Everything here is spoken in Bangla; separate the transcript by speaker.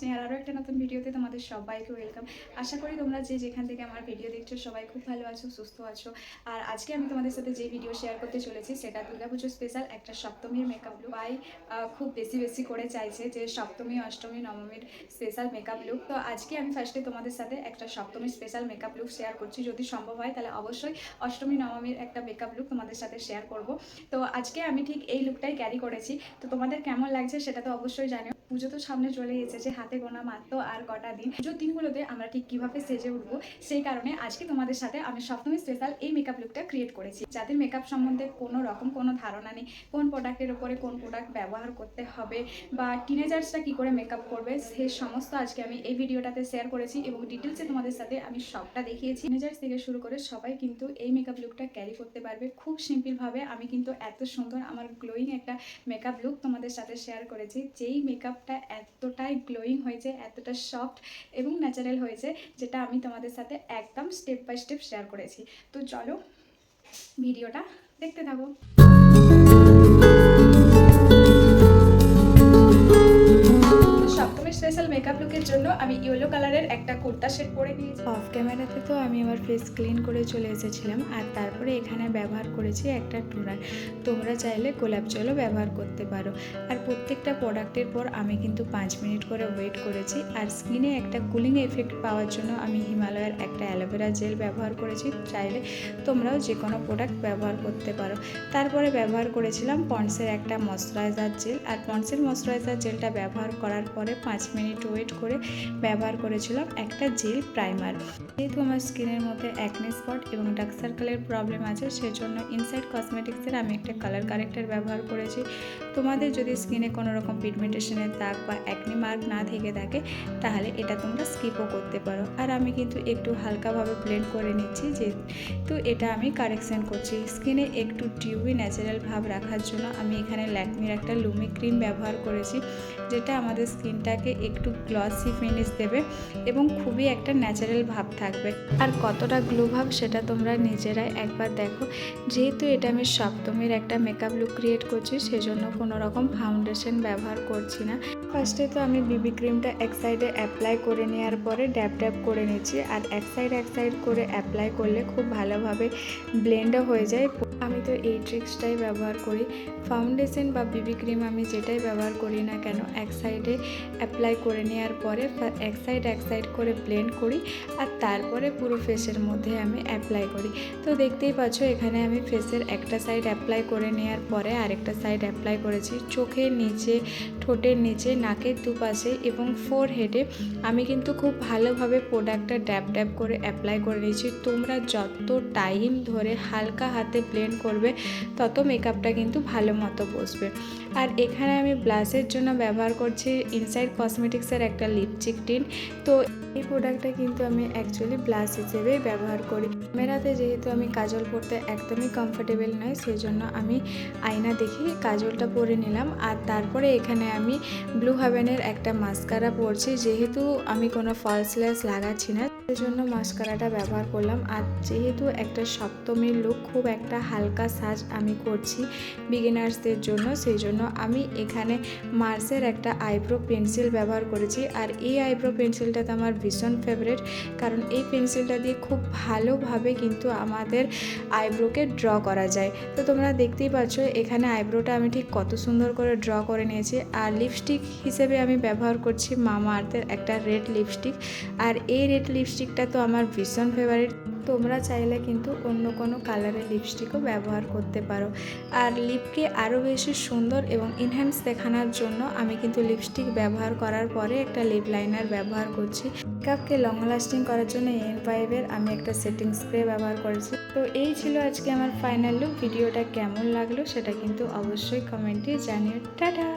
Speaker 1: Yeah. আরও একটা নতুন ভিডিওতে তোমাদের সবাইকে ওয়েলকাম আশা করি তোমরা যে যেখান থেকে আমার ভিডিও দেখছ সবাই খুব ভালো আছো সুস্থ আছো। আর আজকে আমি তোমাদের সাথে যে ভিডিও শেয়ার করতে চলেছি সেটা দুর্গাপুজো স্পেশাল একটা সপ্তমীর মেকআপ লুক আহ, খুব বেশি বেশি করে চাইছে যে সপ্তমী অষ্টমী নবমীর স্পেশাল মেকআপ লুক তো আজকে আমি ফার্স্টে তোমাদের সাথে একটা সপ্তমীর স্পেশাল মেকআপ লুক শেয়ার করছি। যদি সম্ভব হয় তাহলে অবশ্যই অষ্টমী নবমীর একটা মেকআপ লুক তোমাদের সাথে শেয়ার করব। তো আজকে আমি ঠিক এই লুকটাই ক্যারি করেছি। তো তোমাদের কেমন লাগছে সেটা তো অবশ্যই জানিও। পুজো তো সামনে চলে এসেছে হাতে গোনা মাত্র আর কটা দিন। পুজোর দিনগুলোতে আমরা ঠিক কীভাবে সেজে উঠবো, সেই কারণে আজকে তোমাদের সাথে আমি সপ্তমী স্পেশাল এই মেকআপ লুকটা ক্রিয়েট করেছি। যাদের মেকআপ সম্বন্ধে কোনো রকম কোনো ধারণা নেই, কোন প্রোডাক্টের উপরে কোন প্রোডাক্ট ব্যবহার করতে হবে বা টিনেজার্সরা কী করে মেকআপ করবে, সে সমস্ত আজকে আমি এই ভিডিওটাতে শেয়ার করেছি এবং ডিটেলসে তোমাদের সাথে আমি সবটা দেখিয়েছি। টিনেজার্স থেকে শুরু করে সবাই কিন্তু এই মেকআপ লুকটা ক্যারি করতে পারবে। খুব সিম্পলভাবে আমি কিন্তু এত সুন্দর আমার গ্লোয়িং একটা মেকআপ লুক তোমাদের সাথে শেয়ার করেছি। যেই মেকআপটা এতটাই গ্লোয়িং হয়েছে এতটা সফট এবং ন্যাচারাল হয়েছে, যেটা আমি তোমাদের সাথে একদম স্টেপ বাই স্টেপ শেয়ার করেছি। তো চলো, ভিডিওটা দেখতে থাকো। কুর্তা সেট পরে নিয়েছি। অফ ক্যামেরাতে তো আমি আমার ফেস ক্লিন করে চলে এসেছিলাম, আর তারপরে এখানে ব্যবহার করেছি একটা টোনার। তোমরা চাইলে গোলাপ জলও ব্যবহার করতে পারো। আর প্রত্যেকটা প্রোডাক্টের পর আমি কিন্তু পাঁচ মিনিট করে ওয়েট করেছি। আর স্কিনে একটা কুলিং এফেক্ট পাওয়ার জন্য আমি হিমালয়ের একটা অ্যালোভেরা জেল ব্যবহার করেছি। চাইলে তোমরাও যে কোনো প্রোডাক্ট ব্যবহার করতে পারো। তারপরে ব্যবহার করেছিলাম পন্ডসের একটা ময়শ্চারাইজার জেল। আর পন্ডসের ময়শ্চারাইজার জেলটা ব্যবহার করার পরে পাঁচ মিনিট ওয়েট করে ব্যবহার করেছিলাম একটা জেল প্রাইমার। যেহেতু আমার স্কিনের মধ্যে অ্যাকনে স্পট এবং ডার্ক সার্কেলের প্রবলেম আছে, সেজন্য ইনসাইড কসমেটিক্সের আমি একটা কালার কারেক্টার ব্যবহার করেছি। তোমাদের যদি স্কিনে কোনো রকম পিগমেন্টেশনের দাগ বা অ্যাকনি মার্ক না থেকে থাকে, তাহলে এটা তোমরা স্কিপও করতে পারো। আর আমি কিন্তু একটু হালকাভাবে ব্লেন্ড করে নিচ্ছি যেহেতু এটা আমি কারেকশন করছি। স্কিনে একটু টিউবি ন্যাচারাল ভাব রাখার জন্য আমি এখানে ল্যাকমির একটা লুমি ক্রিম ব্যবহার করেছি, যেটা আমাদের স্কিনটাকে একটু গ্লসি ফিনিশ দেবে এবং খুবই একটা ন্যাচারাল ভাব থাকবে। আর কতটা গ্লো ভাব সেটা তোমরা নিজেরাই একবার দেখো। যেহেতু এটা আমি সপ্তমীর একটা মেকআপ লুক ক্রিয়েট করছি, সেজন্য কোনো রকম ফাউন্ডেশন ব্যবহার করছি না। ফার্স্টে তো আমি বিবি ক্রিমটা এক সাইডে অ্যাপ্লাই করে নেওয়ার পরে ড্যাপ ড্যাপ করে নিচ্ছি। আর এক সাইড এক সাইড করে অ্যাপ্লাই করলে খুব ভালোভাবে ব্লেন্ডও হয়ে যায়। আমি তো এই ট্রিক্সটাই ব্যবহার করি। ফাউন্ডেশন বা বিবি ক্রিম আমি যেটাই ব্যবহার করি না কেন, এক সাইডে অ্যাপ্লাই করে নেওয়ার পরে এক সাইড এক সাইড করে ব্লেন্ড করি আর তারপরে পুরো ফেসের মধ্যে আমি অ্যাপ্লাই করি। তো দেখতেই পাচ্ছ, এখানে আমি ফেসের একটা সাইড অ্যাপ্লাই করে নেওয়ার পরে আরেকটা সাইড অ্যাপ্লাই করেছি। চোখের নিচে, ঠোঁটের নিচে, নাকের দুপাশে এবং ফোর হেডে আমি কিন্তু খুব ভালোভাবে প্রোডাক্টটা ড্যাব ড্যাব করে অ্যাপ্লাই করে নিয়েছি। তোমরা যত টাইম ধরে হালকা হাতে ব্লেন্ড করবে, তত মেকআপটা কিন্তু ভালো মতো বসবে। আর এখানে আমি ব্লাসের জন্য ব্যবহার করছি ইনসাইড কসমেটিক্সের একটা লিপস্টিক টিন তো এই প্রোডাক্টটা কিন্তু আমি অ্যাকচুয়ালি ব্লাশ হিসেবেই ব্যবহার করি। ক্যামেরাতে যেহেতু আমি কাজল পরতে একদমই কমফোর্টেবল নয় সেই জন্য আমি আয়না দেখে কাজলটা পরে নিলাম। আর তারপরে এখানে আমি ব্লু হাভেনের একটা মাস্কারা পরছি, যেহেতু আমি কোনো ফলস লেস লাগাচ্ছি না, সেজন্য মাস্কারাটা ব্যবহার করলাম। আর যেহেতু একটা সপ্তমীর লুক খুব একটা হালকা সাজ আমি করছি বিগিনার্সদের জন্য সেই জন্য আমি এখানে মার্সের একটা আইব্রো পেন্সিল ব্যবহার করেছি। আর এই আইব্রো পেন্সিলটাতে আমার ভীষণ ফেভারিট কারণ এই পেন্সিলটা দিয়ে খুব ভালোভাবে কিন্তু আমাদের আইব্রোকে ড্র করা যায়। তো তোমরা দেখতেই পাচ্ছ, এখানে আইব্রোটা আমি ঠিক কত সুন্দর করে ড্র করে নিয়েছি। আর লিপস্টিক হিসেবে আমি ব্যবহার করছি মামা আর্থের একটা রেড লিপস্টিক আর এই রেড লিপস্টিকটা তো আমার ভীষণ ফেভারিট তোমরা চাইলে কিন্তু অন্য কোনো কালারের লিপস্টিকও ব্যবহার করতে পারো। আর লিপকে আরও বেশি সুন্দর এবং ইনহ্যান্স দেখানোর জন্য আমি কিন্তু লিপস্টিক ব্যবহার করার পরে একটা লিপ লাইনার ব্যবহার করছি। মেকআপকে লং লাস্টিং করার জন্য এন ফাইভের আমি একটা সেটিং স্প্রে ব্যবহার করেছি। তো এই ছিল আজকে আমার ফাইনাল লুক ভিডিওটা কেমন লাগল সেটা কিন্তু অবশ্যই কমেন্টে জানিও। টাটা!